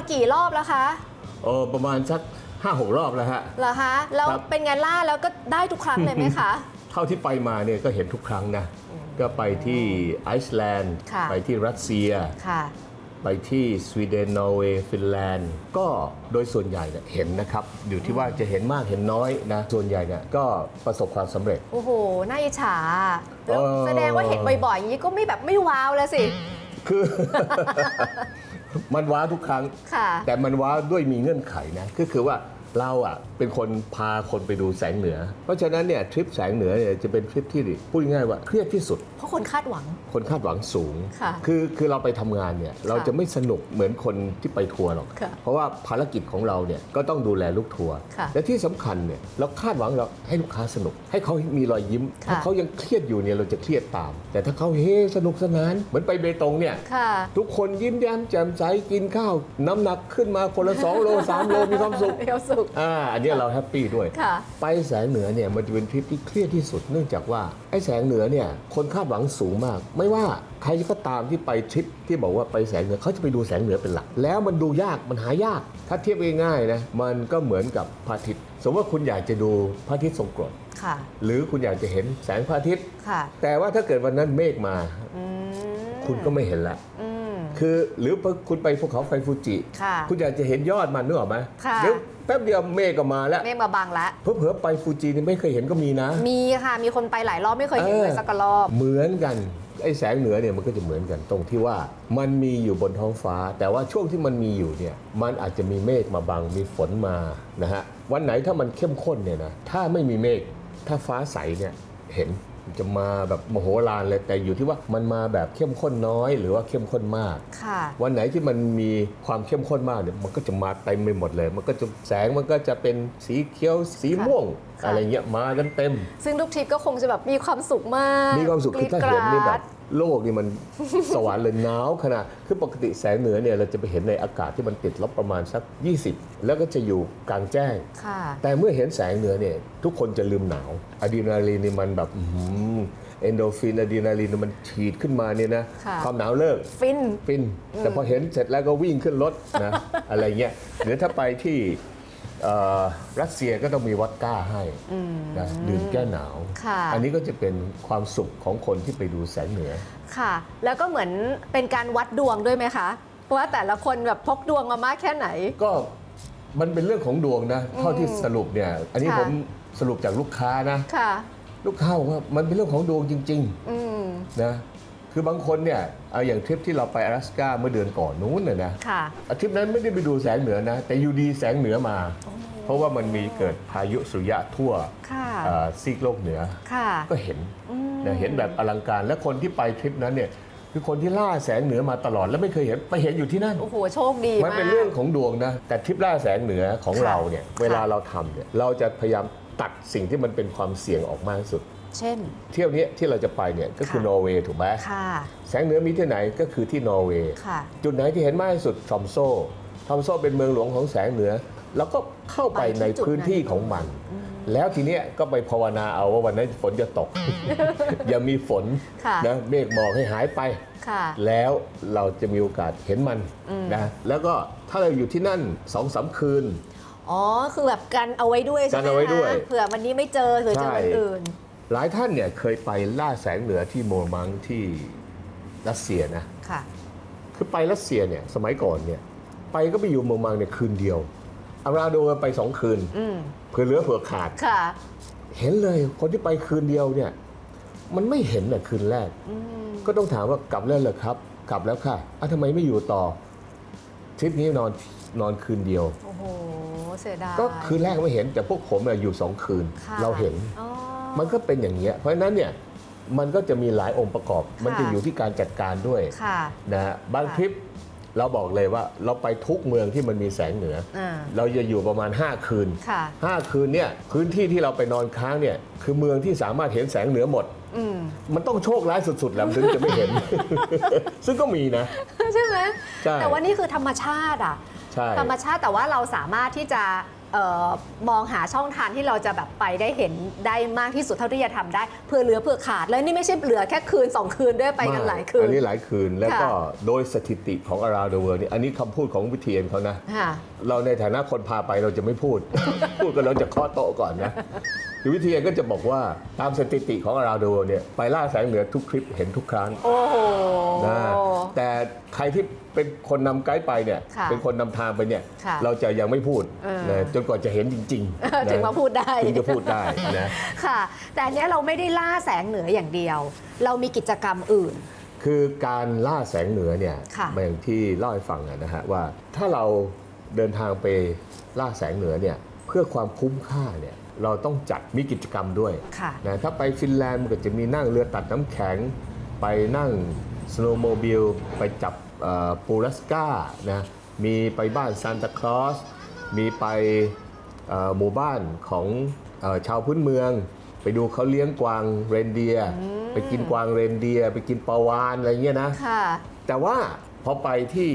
มากี่รอบแล้วคะเออประมาณสักห้าหกรอบแล้วฮะ เหรอคะแล้วครับ เป็นไงล่าแล้วก็ได้ทุกครั้งเลยไหมคะ เท่าที่ไปมาเนี่ยก็เห็นทุกครั้งนะ ก็ไปที่ไอซ์แลนด์ค่ะ ไปที่รัสเซีย ค่ะ ไปที่สวีเดนนอร์เวย์ฟินแลนด์ก็โดยส่วนใหญ่เนี่ยเห็นนะครับ อยู่ที่ว่าจะเห็นมากเห็นน้อยนะ ส่วนใหญ่เนี่ยก็ประสบความสำเร็จ โอ้โห น่าอิจฉาแล้วเออ แสดงว่าเห็นบ่อยๆอย่างนี้ก็ไม่แบบไม่ว้าวแล้วสิ คือ มันว้าวทุกครั้ง ค่ะ แต่มันว้าวด้วยมีเงื่อนไขนะก็คือว่า เราอะเป็นคนพาคนไปดูแสงเหนือ เพราะฉะนั้นเนี่ยทริปแสงเหนือเนี่ยจะเป็นทริปที่พูดง่ายๆว่าเครียดที่สุด เพราะคนคาดหวัง คนคาดหวังสูงค่ะอคือเราไปทำงานเนี่ยเราจะไม่สนุกเหมือนคนที่ไปทัวร์หรอกค่ะเพราะว่าภารกิจของเราเนี่ยก็ต้องดูแลลูกทัวร์ค่ะและที่สำคัญเนี่ยเราคาดหวังเราให้ลูกค้าสนุก ให้เขามีรอยยิ้มค่ะถ้าเขายังเครียดอยู่เนี่ยเราจะเครียดตาม แต่ถ้าเขาเฮ้สนุกสนานเหมือนไปเบตงเนี่ยค่ะทุกคนยิ้มแย้มแจ่มใสกินข้าว น้ำหนักขึ้นมาคนละ2โล3โลมีความสุขเดียวสุขอ่าอันเนี้ยเราแฮปปี้ด้วย ค่ะไปแสงเหนือเนี่ยมันจะเป็นทริปที่เครียดที่สุดเนื่องจากว่าไอ้แสงเหนือเนี่ยคนคาดหวังสูงมาก ไม่ว่าใครก็ตามที่ไปทริปที่บอกว่าไปแสงเหนือเขาจะไปดูแสงเหนือเป็นหลัก แล้วมันดูยากมันหายาก ถ้าเทียบง่ายๆนะมันก็เหมือนกับพระอาทิตย์สมมติว่าคุณอยากจะดูพระอาทิตย์ทรงกรดค่ะ หรือคุณอยากจะเห็นแสงพระอาทิตย์ ค่ะแต่ว่าถ้าเกิดวันนั้นเมฆมา อืมคุณก็ไม่เห็นละ อืม คือหรือคุณไปภูเขาไฟฟูจิ ค่ะคุณอยากจะเห็นยอดมันนึกออกไหมค่ะ เดี๋ยวแป๊บเดียวเมฆก็มาแล้ว เมฆมาบังแล้วเผลอๆไปฟูจินี่ไม่เคยเห็นก็มีนะ มีค่ะ มีคนไปหลายรอบไม่เคยเห็นเลยเออสักกะรอบ เหมือนกันไอ้แสงเหนือเนี่ยมันก็จะเหมือนกันตรงที่ว่ามันมีอยู่บนท้องฟ้า แต่ว่าช่วงที่มันมีอยู่เนี่ยมันอาจจะมีเมฆมาบังมีฝนมานะฮะวันไหนถ้ามันเข้มข้นเนี่ยนะถ้าไม่มีเมฆถ้าฟ้าใสเนี่ยเห็นมัน จะมาแบบมโหฬารเลยแต่อยู่ที่ว่ามันมาแบบเข้มข้นน้อยหรือว่าเข้มข้นมาก ค่ะ วันไหนที่มันมีความเข้มข้นมากเนี่ยมันก็จะมาเต็มไปหมดเลย มันก็จะแสงมันก็จะเป็นสีเขียวสีค่ะม่วง ค่ะ อะไรเงี้ยมากันเต็ม ซึ่งทุกทริปก็คงจะแบบมีความสุขมากมีความสุขคือกรี๊ถ้าดเห็นนี่กแบราบด โลกนี่มันสวรรค์เลยหนาวขนาดคือปกติแสงเหนือเนี่ยเราจะไปเห็นในอากาศที่มันติดลบประมาณสัก 20 แล้วก็จะอยู่กลางแจ้ง ค่ะ แต่เมื่อเห็นแสงเหนือเนี่ยทุกคนจะลืมหนาวอะดรีนาลีนนี่มันแบบเอนโดฟินอะดรีนาลีนมันฉีดขึ้นมาเนี่ยนะค่ะ ความหนาวเลิก ฟิน ฟินแต่พอเห็นเสร็จแล้วก็วิ่งขึ้นรถนะ อะไรเงี้ยหรือถ้าไปที่เอ่อ รัสเซียก็ต้องมีวอดก้าให้นะดื่มแก้หนาวค่ะอันนี้ก็จะเป็นความสุขของคนที่ไปดูแสงเหนือ ค่ะ แล้วก็เหมือนเป็นการวัดดวงด้วยไหมคะ ว่าแต่ละคนแบบพกดวงมามากแค่ไหน ก็มันเป็นเรื่องของดวงนะ เท่าที่สรุปเนี่ย อันนี้ค่ะผมสรุปจากลูกค้านะค่ะลูกค้าบอกว่ามันเป็นเรื่องของดวงจริงอืมๆนะ คือบางคนเนี่ยเอาอย่างทริปที่เราไป阿拉斯ก้าเมื่อเดือนก่อนนู้นน่ะนะ ค่ะ อาทริปนั้นไม่ได้ไปดูแสงเหนือนะ แต่อยู่ดีแสงเหนือมา เพราะว่ามันมีเกิดพายุสุริยะทั่ว ค่ะ เอ่อซีกโลกเหนือ ค่ะ ก็เห็นนะเห็นแบบอลังการ และคนที่ไปทริปนั้นเนี่ยคือคนที่ล่าแสงเหนือมาตลอดแล้วไม่เคยเห็นไปเห็นอยู่ที่นั่น โอ้โห โชคดี มัน มาก เป็นเรื่องของดวงนะ แต่ทริปล่าแสงเหนือของ ค่ะ เราเนี่ย ค่ะ เวลาเราทำเนี่ยเราจะพยายามตัดสิ่งที่มันเป็นความเสี่ยงออกมากที่สุด เช่น เที่ยวเนี้ยที่เราจะไปเนี่ยก็คือค่ะนอร์เวย์ถูกไหมค่ะ แสงเหนือมีที่ไหนก็คือที่นอร์เวย์ค่ะ จุดไหนที่เห็นมากที่สุดทอมโซทอมโซเป็นเมืองหลวงของแสงเหนือ แล้วก็เข้าไปไปที่ในจุดพื้นที่นั้นของมัน แล้วทีเนี้ยก็ไปภาวนาเอาว่าวันนั้นฝนจะตก อย่ามีฝนค่ะนะเมฆหมอกให้หายไปค่ะแล้วเราจะมีโอกาสเห็นมันนะแล้วก็ถ้าเราอยู่ที่นั่นสองสามคืนอ๋อ คือแบบกันเอาไว้ด้วยใช่ไหมกันเอาไว้ด้วยคะเผื่อวันนี้ไม่เจอเผื่อเจอวันใช่อื่น หลายท่านเนี่ยเคยไปล่าแสงเหนือที่โมมังที่รัสเซียนะค่ะคือไปรัสเซียเนี่ยสมัยก่อนเนี่ยไปก็ไปอยู่โมมังเนี่ยคืนเดียวอาราโดไปสองคืนอืมเผื่อเหลือเผื่อขาดค่ะ เห็นเลยคนที่ไปคืนเดียวเนี่ย มันไม่เห็นน่ะคืนแรกอืมก็ต้องถามว่ากลับแล้วเหรอครับ กลับแล้วค่ะอะทำไมไม่อยู่ต่อทริปนี้นอนนอนคืนเดียวโอ้โหเสียดายก็คืนแรกไม่เห็นแต่พวกผมน่ะอยู่สองคืนค่ะเราเห็นอ๋อ มันก็เป็นอย่างเงี้ยเพราะฉะนั้นเนี่ยมันก็จะมีหลายองค์ประกอบ มันจะอยู่ที่การจัดการด้วยค่ะนะฮะบางค่ะทริปเราบอกเลยว่าเราไปทุกเมืองที่มันมีแสงเหนืออ่าเราจะอยู่ประมาณ 5 คืนค่ะ5คืนเนี่ยพื้นที่ที่เราไปนอนค้างเนี่ยคือเมืองที่สามารถเห็นแสงเหนือหมดอืมมันต้องโชคร้ายสุดๆ แล้วถึงจะไม่เห็น ซึ่งก็มีนะ ใช่ไหมใช่แต่ว่านี่คือธรรมชาติอะใช่ธรรมชาติแต่ว่าเราสามารถที่จะเออ มองหาช่องทางที่เราจะแบบไปได้เห็นได้มากที่สุดเท่าที่จะทำได้เพื่อเหลือเพื่อขาดแล้วนี่ไม่ใช่เหลือแค่คืนสองคืนด้วยไปกันหลายคืน อันนี้หลายคืนแล้วก็ค่ะโดยสถิติของ around the world นี่อันนี้คำพูดของวิเทียนเขานะค่ะ เราในฐานะคนพาไปเราจะไม่พูด พูดกันเราจะเคาะโต๊ะก่อนนะคือวิทยาก็จะบอกว่าตามสถิติของเราดูเนี่ยไปล่าแสงเหนือทุกทริปเห็นทุกครั้งโอ้โหนะแต่ใครที่เป็นคนนำไกด์ไปเนี่ยค่ะเป็นคนนำทางไปเนี่ยค่ะเราจะยังไม่พูดเออ นะจนกว่าจะเห็นจริงๆนะถึงมาพูดได้ ถึงจะพูดได้นะ ค่ะ แต่อันเนี้ยเราไม่ได้ล่าแสงเหนืออย่างเดียว เรามีกิจกรรมอื่น คือการล่าแสงเหนือเนี่ยค่ะ อย่างที่เล่าให้ฟังอะนะฮะว่าถ้าเรา เดินทางไปล่าแสงเหนือเนี่ยเพื่อความคุ้มค่าเนี่ยเราต้องจัดมีกิจกรรมด้วยค่ะนะถ้าไปฟินแลนด์มันก็จะมีนั่งเรือตัดน้ำแข็ง ไปนั่งสโนว์โมบิลไปจับเอ่อปูรัสกานะมีไปบ้านซานตาคลอสมีไปเอ่อหมู่บ้านของเออชาวพื้นเมือง ไปดูเขาเลี้ยงกวางเรนเดียร์ไปกินกวางเรนเดียร์ไปกินปลาวานอะไรเงี้ยนะค่ะแต่ว่าพอไปที่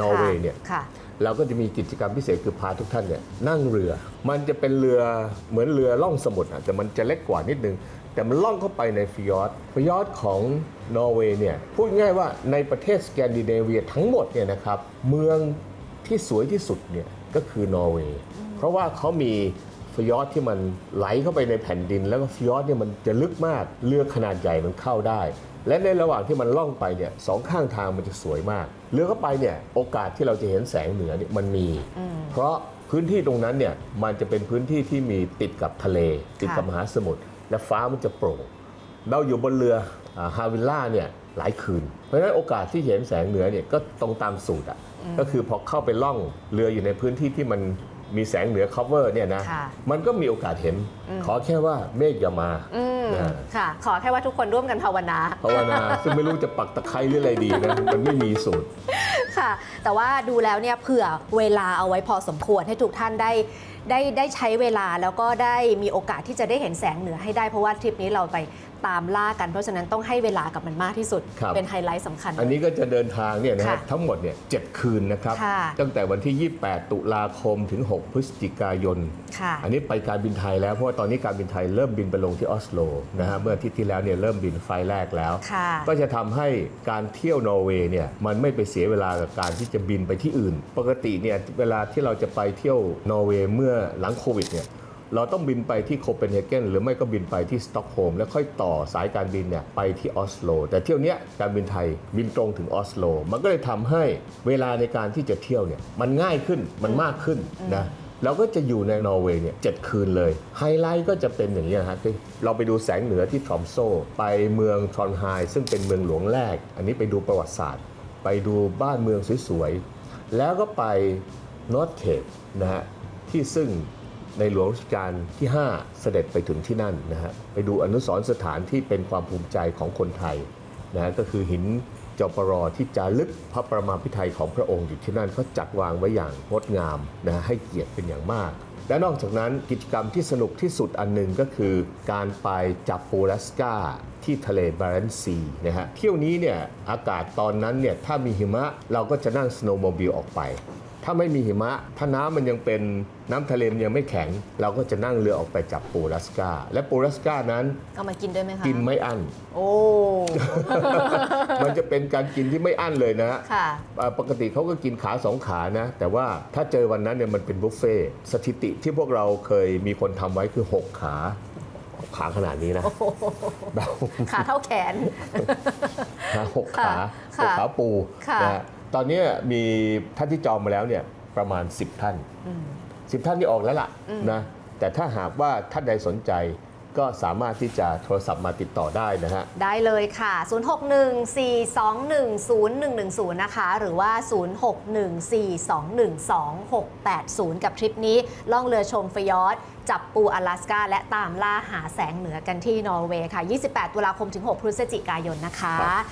นอร์เวย์เนี่ยค่ะ เราก็จะมีกิจกรรมพิเศษคือพาทุกท่านเนี่ยนั่งเรือ มันจะเป็นเรือเหมือนเรือล่องสมุทรอะแต่มันจะเล็กกว่านิดนึง แต่มันล่องเข้าไปในฟิยอร์ดฟิยอร์ดของนอร์เวย์เนี่ยพูดง่ายว่าในประเทศสแกนดิเนเวียทั้งหมดเนี่ยนะครับเมืองที่สวยที่สุดเนี่ยก็คือนอร์เวย์เพราะว่าเขามี ฟิยอร์ดที่มันไหลเข้าไปในแผ่นดิน แล้วก็ฟิยอร์ดเนี่ยมันจะลึกมากเรือขนาดใหญ่มันเข้าได้ และในระหว่างที่มันล่องไปเนี่ยสองข้างทางมันจะสวยมาก เรือเข้าไปเนี่ยโอกาสที่เราจะเห็นแสงเหนือเนี่ยมันมี เพราะพื้นที่ตรงนั้นเนี่ยมันจะเป็นพื้นที่ที่มีติดกับทะเล ติดกับมหาสมุทรและฟ้ามันจะโปร่งเราอยู่บนเรือฮาวิลล่าเนี่ยหลายคืน เพราะฉะนั้นโอกาสที่เห็นแสงเหนือเนี่ยก็ตรงตามสูตรอะก็คือพอเข้าไปล่องเรืออยู่ในพื้นที่ที่มัน มีแสงเหนือ cover เนี่ยนะ ค่ะมันก็มีโอกาสเห็นขอแค่ว่าเมฆอย่ามา อืมนะ ค่ะ ขอแค่ว่าทุกคนร่วมกันภาวนา ภาวนา ซึ่งไม่รู้จะปักตะไคร้หรืออะไรดีนะ มันไม่มีสูตร ค่ะ แต่ว่าดูแล้วเนี่ยเผื่อเวลาเอาไว้พอสมควรให้ทุกท่านได้ ได้ได้ใช้เวลาแล้วก็ได้มีโอกาสที่จะได้เห็นแสงเหนือให้ได้เพราะว่าทริปนี้เราไปตามล่ากันเพราะฉะนั้นต้องให้เวลากับมันมากที่สุด ครับ เป็นไฮไลท์สำคัญ อันนี้ก็จะเดินทางเนี่ยนะฮะค่ะทั้งหมดเนี่ยเจ็ดคืนนะครับ ค่ะ ตั้งแต่วันที่ 28 ตุลาคมถึง 6 พฤศจิกายน ค่ะ อันนี้ไปการบินไทยแล้วเพราะว่าตอนนี้การบินไทยเริ่มบินไปลงที่ออสโลนะฮะเมื่ออาทิตย์ที่แล้วเนี่ยเริ่มบินไฟล์แรกแล้ว ค่ะ ก็จะทำให้การเที่ยวนอร์เวย์เนี่ยมันไม่ไปเสียเวลากับการที่จะบินไปที่อื่น ปกติเนี่ยเวลาที่เราจะไปเที่ยวนอร์เวย์เมื่อหลังโควิดเนี่ยเราต้องบินไปที่โคเปนเฮเกนหรือไม่ก็บินไปที่สต็อกโฮล์มแล้วค่อยต่อสายการบินเนี่ยไปที่ออสโล แต่เที่ยวเนี้ยการบินไทยบินตรงถึงออสโล มันก็เลยทำให้เวลาในการที่จะเที่ยวเนี่ยมันง่ายขึ้นมันมากขึ้นนะเราก็จะอยู่ในนอร์เวย์เนี่ยเจ็ดคืนเลย ไฮไลท์ก็จะเป็นอย่างนี้นะฮะคือเราไปดูแสงเหนือที่ทรอมโซ ไปเมืองทรอนไฮซึ่งเป็นเมืองหลวงแรก อันนี้ไปดูประวัติศาสตร์ ไปดูบ้านเมืองสวยๆ แล้วก็ไปนอตเคปนะฮะ ที่ซึ่งในหลวงรัชกาลที่ 5 เสด็จไปถึงที่นั่นนะฮะไปดูอนุสรณ์สถานที่เป็นความภูมิใจของคนไทยนะฮะก็คือหินจอปรอที่จารึกพระประมาพิไทยของพระองค์อยู่ที่นั่นเขาจัดวางไว้อย่างงดงามนะฮะให้เกียรติเป็นอย่างมาก และนอกจากนั้นกิจกรรมที่สนุกที่สุดอันหนึ่งก็คือ การไปจับปูรัสกาที่ทะเลบารันซีนะฮะเที่ยวนี้เนี่ยอากาศตอนนั้นเนี่ยถ้ามีหิมะเราก็จะนั่งสโนว์โมบิลออกไป ถ้าไม่มีหิมะ ถ้าน้ำมันยังเป็นน้ำทะเลมันยังไม่แข็ง เราก็จะนั่งเรือออกไปจับปูรัสกาและปูรัสกานั้นเอามากินด้วยไหมคะกินไม่อั้นโอ้มันจะเป็นการกินที่ไม่อั้นเลยนะฮะค่ะอ่าปกติเขาก็กินขาสองขานะ แต่ว่าถ้าเจอวันนั้นเนี่ยมันเป็นบุฟเฟ่ต์สถิติที่พวกเราเคยมีคนทำไว้คือ 6 ขาขาขนาดนี้นะเราขาเท่าแขนขาหกขาหค่ะกขาปูค่ะนะฮะ ตอนเนี้ยมีท่านที่จองมาแล้วเนี่ยประมาณ 10 ท่าน 10 ท่านที่ออกแล้วล่ะนะแต่ถ้าหากว่าท่านใดสนใจก็สามารถที่จะโทรศัพท์มาติดต่อได้นะฮะ ได้เลยค่ะ 0614210110 นะคะ หรือว่า 0614212680 กับทริปนี้ล่องเรือชมฟยอร์ดจับปูอลาสกาและตามล่าหาแสงเหนือกันที่นอร์เวย์ค่ะ 28 ตุลาคมถึง 6 พฤศจิกายนนะคะครับ